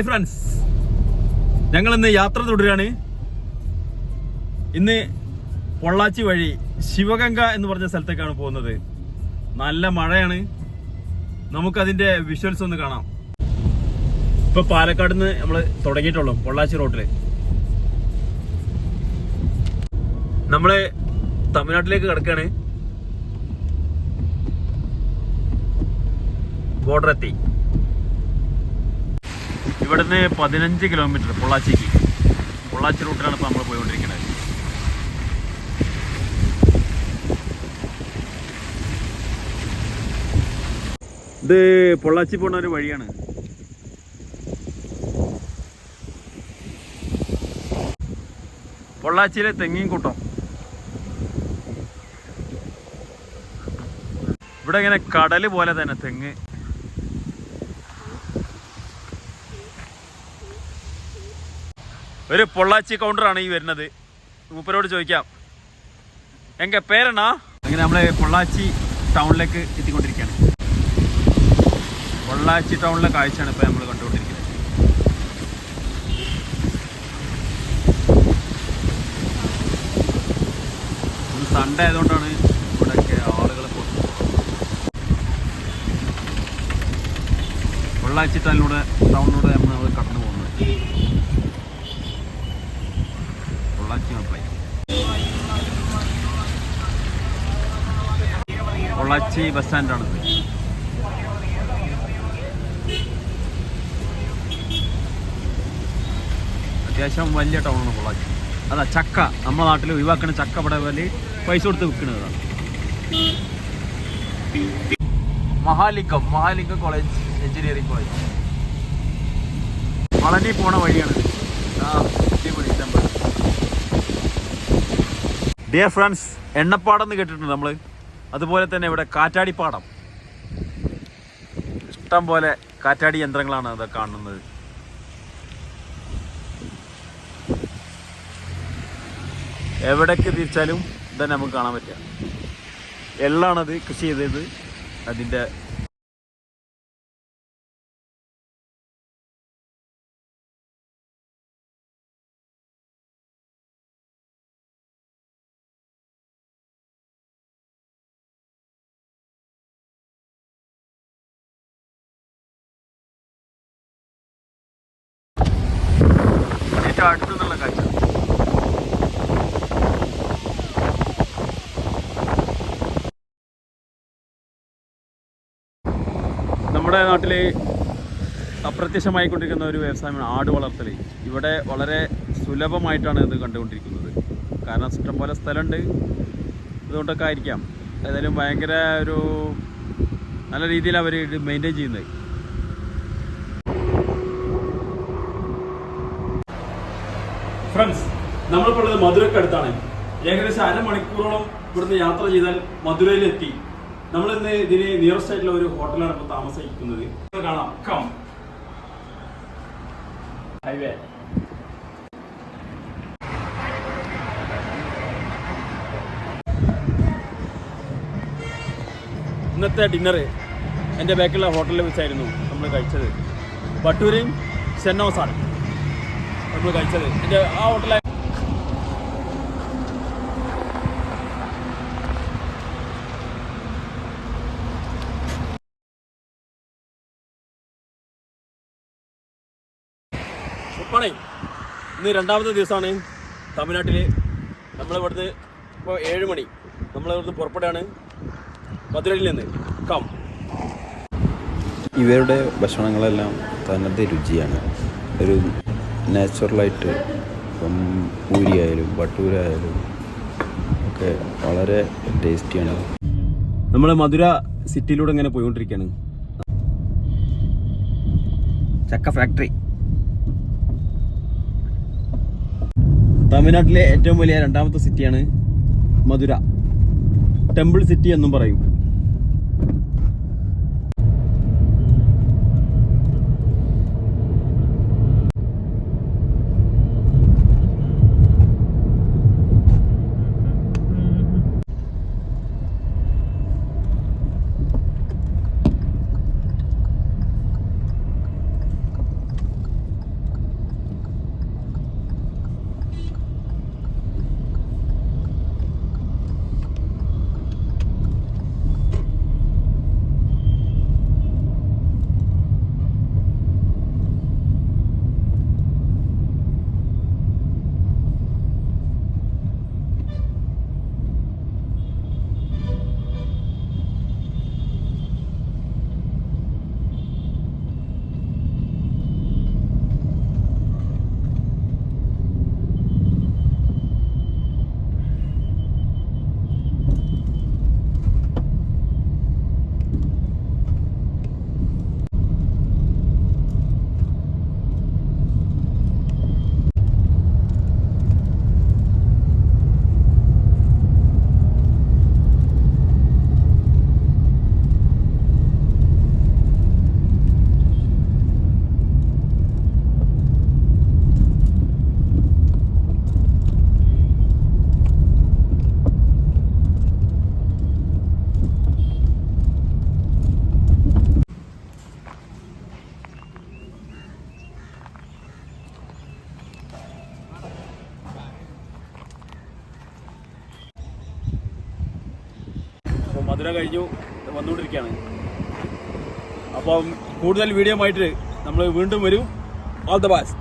Hi friends. ഞങ്ങൾ ഇന്ന് യാത്ര തുടരുകയാണ്. ഇന്ന് പൊള്ളാച്ചി വഴി ശിവഗംഗ എന്ന് പറഞ്ഞ സ്ഥലത്തേക്കാണ് പോകുന്നത്. നല്ല മഴയാണ്. നമുക്കതിന്റെ വിഷ്വൽസ് ഒന്ന് കാണാം. ഇപ്പൊ പാലക്കാട് നിന്ന് നമ്മൾ തുടങ്ങിയിട്ടുള്ളൂ പൊള്ളാച്ചി റോട്ടിൽ. നമ്മൾ തമിഴ്നാട്ടിലേക്ക് കിടക്കാണ്. ബോർഡർ എത്തി. ഇവിടുന്ന് പതിനഞ്ച് കിലോമീറ്റർ പൊള്ളാച്ചിക്ക്. പൊള്ളാച്ചി റൂട്ടിലാണ് ഇപ്പോൾ നമ്മൾ പോയിക്കൊണ്ടിരിക്കുന്നത് ഇത് പൊള്ളാച്ചി പോണ ഒരു വഴിയാണ്. പൊള്ളാച്ചിയിലെ തെങ്ങിൻ കൂട്ടം. ഇവിടെ ഇങ്ങനെ കടൽ പോലെ തന്നെ തെങ്ങ്. ഒരു പൊള്ളാച്ചി കൗണ്ടറാണ് ഈ വരുന്നത്. മൂപ്പരോട് ചോദിക്കാം. എങ്ക പേരണ അങ്ങനെ നമ്മളെ പൊള്ളാച്ചി ടൗണിലേക്ക് എത്തിക്കൊണ്ടിരിക്കുകയാണ്. പൊള്ളാച്ചി ടൗണിലെ കാഴ്ചയാണ് ഇപ്പൊ നമ്മൾ കണ്ടുകൊണ്ടിരിക്കുന്നത്. സൺഡേ ആയതുകൊണ്ടാണ് ഇവിടെയൊക്കെ ആളുകൾ പൊള്ളാച്ചി ടൗണിലൂടെ ടൗണിലൂടെ നമ്മൾ കടന്നു പോകുന്നത്. പൊള്ളാച്ചി പൊള്ളാച്ചി ബസ് സ്റ്റാൻഡാണ് അത്യാവശ്യം വലിയ ടൗണാണ് പൊള്ളാച്ചി. അതാ ചക്ക. നമ്മുടെ നാട്ടിൽ ഒഴിവാക്കുന്ന ചക്ക ഇവിടെ വലിയ പൈസ കൊടുത്ത് വിൽക്കുന്നതാണ് Mahalingam. Mahalingam college engineering college Palani പോണ വഴിയാണ് ആ അടിപൊളി ടെമ്പിൾ ഡിയർ ഫ്രണ്ട്സ് എണ്ണപ്പാടം എന്ന് കേട്ടിട്ടുണ്ട് നമ്മൾ അതുപോലെ തന്നെ ഇവിടെ കാറ്റാടിപ്പാടം. ഇഷ്ടം പോലെ കാറ്റാടി യന്ത്രങ്ങളാണ് അത് കാണുന്നത്. എവിടേക്ക് തിരിച്ചാലും ഇതന്നെ നമുക്ക് കാണാൻ പറ്റുക. എള്ളാണത് കൃഷി ചെയ്തത്. അതിന്റെ ഏറ്റവും അടുത്തുനിന്നുള്ള കാഴ്ച. നമ്മുടെ നാട്ടിൽ അപ്രത്യക്ഷമായിക്കൊണ്ടിരിക്കുന്ന ഒരു വ്യവസായമാണ് ആട് വളർത്തൽ ഇവിടെ വളരെ സുലഭമായിട്ടാണ് ഇത് കണ്ടുകൊണ്ടിരിക്കുന്നത്. കാരണം ഇഷ്ടംപോലെ സ്ഥലമുണ്ട്. അതുകൊണ്ടൊക്കെ ആയിരിക്കാം. ഏതായാലും ഭയങ്കര ഒരു നല്ല രീതിയിൽ അവർ ഇത് മെയിന്റെയിൻ ചെയ്യുന്നത്. ഫ്രണ്ട്സ് നമ്മളിപ്പോൾ ഉള്ളത് മധുരക്ക് അടുത്താണ്. ഏകദേശം അരമണിക്കൂറോളം ഇവിടുന്ന് യാത്ര ചെയ്താൽ മധുരയിലെത്തി. നമ്മൾ ഇന്ന് ഇതിന് നിയറസ്റ്റ് ആയിട്ടുള്ള ഒരു ഹോട്ടലാണ് ഇപ്പോൾ താമസിക്കുന്നത്. കാണാം. കം ഹൈവേ ഇന്നത്തെ ഡിന്നർ എന്റെ ബാക്കിലുള്ള ഹോട്ടലിൽ വെച്ചായിരുന്നു നമ്മൾ കഴിച്ചത്. ബട്ടൂരയും ചെന്നോസാണ്. നമ്മൾ കഴിച്ചത്. എന്റെ ആ ഹോട്ടലായി ഉപ്പാണേ ഇന്ന് രണ്ടാമത്തെ ദിവസമാണ് തമിഴ്നാട്ടിൽ നമ്മളിവിടുന്ന് ഇപ്പോൾ ഏഴ് മണി. നമ്മളിവിടുന്ന് പുറപ്പെടുകയാണ് മധുരയിൽ നിന്ന്. കം ഇവരുടെ ഭക്ഷണങ്ങളെല്ലാം തനത് രുചിയാണ്. ഒരു നാച്ചുറലായിട്ട് ഇപ്പം പൂരി ആയാലും ബട്ടൂര ആയാലും ഒക്കെ വളരെ ടേസ്റ്റിയാണ്. നമ്മൾ മധുര സിറ്റിയിലൂടെ ഇങ്ങനെ പോയിക്കൊണ്ടിരിക്കുകയാണ് ചക്ക ഫാക്ടറി തമിഴ്നാട്ടിലെ ഏറ്റവും വലിയ രണ്ടാമത്തെ സിറ്റിയാണ് മധുര. ടെമ്പിൾ സിറ്റി എന്നും പറയും. മധുര കഴിഞ്ഞു വന്നുകൊണ്ടിരിക്കുകയാണ്. അപ്പം കൂടുതൽ വീഡിയോ ആയിട്ട് നമ്മൾ വീണ്ടും വരും. All the best